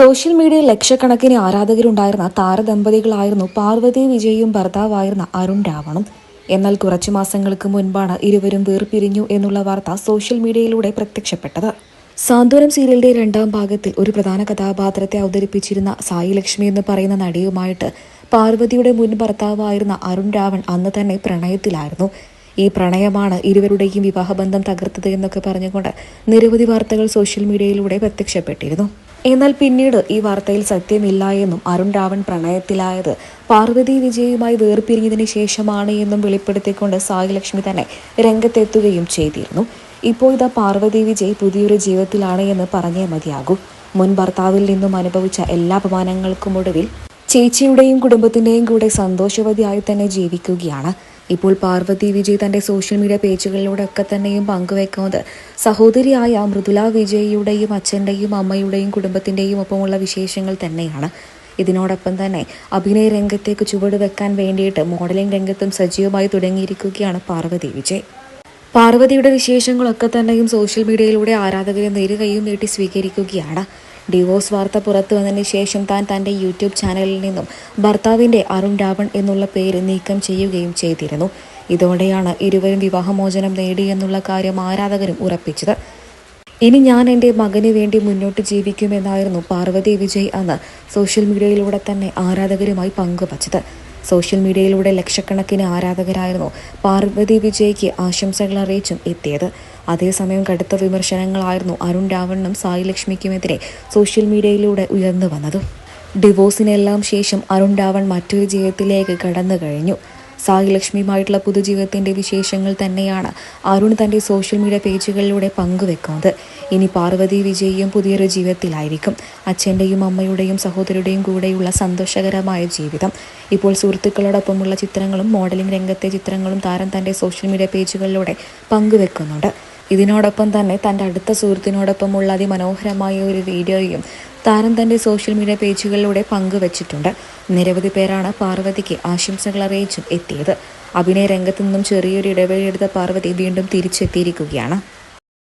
Social മീഡിയയിൽ ലക്ഷക്കണക്കിന് ആരാധകരുണ്ടായിരുന്ന താരദമ്പതികളായിരുന്നു പാർവതി വിജയും ഭർത്താവായിരുന്ന അരുൺ രാവണും. എന്നാൽ കുറച്ചു മാസങ്ങൾക്ക് മുൻപാണ് ഇരുവരും വേർപിരിഞ്ഞു എന്നുള്ള വാർത്ത സോഷ്യൽ മീഡിയയിലൂടെ പ്രത്യക്ഷപ്പെട്ടത്. സാന്ത്വനം സീരിയലിന്റെ രണ്ടാം ഭാഗത്തിൽ ഒരു പ്രധാന കഥാപാത്രത്തെ അവതരിപ്പിച്ചിരുന്ന സായി ലക്ഷ്മി എന്ന് പറയുന്ന നടിയുമായിട്ട് പാർവതിയുടെ മുൻ ഭർത്താവായിരുന്ന അരുൺ രാവൺ അന്ന് തന്നെ പ്രണയത്തിലായിരുന്നു. ഈ പ്രണയമാണ് ഇരുവരുടെയും വിവാഹബന്ധം തകർത്തത് എന്നൊക്കെ പറഞ്ഞുകൊണ്ട് നിരവധി വാർത്തകൾ സോഷ്യൽ മീഡിയയിലൂടെ പ്രത്യക്ഷപ്പെട്ടിരുന്നു. എന്നാൽ പിന്നീട് ഈ വാർത്തയിൽ സത്യമില്ല എന്നും അരുൺ രാവൺ പ്രണയത്തിലായത്. പാർവതി വിജയുമായി വേർപിരിഞ്ഞതിന് ശേഷമാണ് എന്നും വെളിപ്പെടുത്തിക്കൊണ്ട് സായി ലക്ഷ്മി തന്നെ രംഗത്തെത്തുകയും ചെയ്തിരുന്നു. ഇപ്പോൾ ഇതാ പാർവതി വിജയ് പുതിയൊരു ജീവിതത്തിലാണ് എന്ന് പറഞ്ഞേ മതിയാകൂ. മുൻ ഭർത്താവിൽ നിന്നും അനുഭവിച്ച എല്ലാ അപമാനങ്ങൾക്കും ഒടുവിൽ ചേച്ചിയുടെയും കുടുംബത്തിന്റെയും കൂടെ സന്തോഷവതിയായി തന്നെ ജീവിക്കുകയാണ്. ഇപ്പോൾ പാർവതി വിജയ് തന്റെ സോഷ്യൽ മീഡിയ പേജുകളിലൂടെ ഒക്കെ തന്നെയും പങ്കുവെക്കുന്നത്. സഹോദരിയായ മൃദുല വിജയിയുടെയും അച്ഛന്റെയും അമ്മയുടെയും കുടുംബത്തിന്റെയും ഒപ്പമുള്ള വിശേഷങ്ങൾ തന്നെയാണ്. ഇതിനോടൊപ്പം തന്നെ അഭിനയ രംഗത്തേക്ക് ചുവട് വെക്കാൻ വേണ്ടിയിട്ട് മോഡലിംഗ് രംഗത്തും സജീവമായി തുടങ്ങിയിരിക്കുകയാണ് പാർവതി വിജയ്. പാർവതിയുടെ വിശേഷങ്ങളൊക്കെ തന്നെയും സോഷ്യൽ മീഡിയയിലൂടെ ആരാധകരെ നേരുകയും നീട്ടി സ്വീകരിക്കുകയാണ്. ഡിവോഴ്സ് വാർത്ത പുറത്തു വന്നതിന് ശേഷം താൻ തന്റെ യൂട്യൂബ് ചാനലിൽ നിന്നും ഭർത്താവിന്റെ അരുൺ രാവൺ എന്നുള്ള പേര് നീക്കം ചെയ്യുകയും ചെയ്തിരുന്നു. ഇതോടെയാണ് ഇരുവരും വിവാഹമോചനം നേടിയെന്നുള്ള കാര്യം ആരാധകരും ഉറപ്പിച്ചത്. ഇനി ഞാൻ എന്റെ മകന് വേണ്ടി മുന്നോട്ട് ജീവിക്കുമെന്നായിരുന്നു പാർവതി വിജയ് അന്ന് സോഷ്യൽ മീഡിയയിലൂടെ തന്നെ ആരാധകരുമായി പങ്കുവച്ചത്. സോഷ്യൽ മീഡിയയിലൂടെ ലക്ഷക്കണക്കിന് ആരാധകരായിരുന്നു പാർവതി വിജയ്ക്ക് ആശംസകൾ അറിയിച്ചും എത്തിയത്. അതേസമയം കടുത്ത വിമർശനങ്ങളായിരുന്നു അരുൺ രാവണനും സായി ലക്ഷ്മിക്കുമെതിരെ സോഷ്യൽ മീഡിയയിലൂടെ ഉയർന്നു വന്നതും. ഡിവോഴ്സിനെല്ലാം ശേഷം അരുൺ രാവൺ മറ്റൊരു ജീവിതത്തിലേക്ക് കടന്നു കഴിഞ്ഞു. സായി ലക്ഷ്മിയുമായിട്ടുള്ള പുതുജീവിതത്തിന്റെ വിശേഷങ്ങൾ തന്നെയാണ് അരുൺ തന്റെ സോഷ്യൽ മീഡിയ പേജുകളിലൂടെ പങ്കുവെക്കുന്നത്. ഇനി പാർവതി വിജയും പുതിയൊരു ജീവിതത്തിലായിരിക്കും. അച്ഛന്റെയും അമ്മയുടെയും സഹോദരിയുടെയും കൂടെയുള്ള സന്തോഷകരമായ ജീവിതം. ഇപ്പോൾ സുഹൃത്തുക്കളോടൊപ്പമുള്ള ചിത്രങ്ങളും മോഡലിംഗ് രംഗത്തെ ചിത്രങ്ങളും താരം തന്റെ സോഷ്യൽ മീഡിയ പേജുകളിലൂടെ പങ്കുവെക്കുന്നുണ്ട്. ഇതിനോടൊപ്പം തന്നെ തന്റെ അടുത്ത സുഹൃത്തിനോടൊപ്പമുള്ള അതിമനോഹരമായ ഒരു വീഡിയോയും താരം തന്റെ സോഷ്യൽ മീഡിയ പേജുകളിലൂടെ പങ്കുവച്ചിട്ടുണ്ട്. നിരവധി പേരാണ് പാർവതിക്ക് ആശംസകൾ അറിയിച്ചും എത്തിയത്. അഭിനയ രംഗത്തു നിന്നും ചെറിയൊരു ഇടവേളയെടുത്ത പാർവതി വീണ്ടും തിരിച്ചെത്തിയിരിക്കുകയാണ്.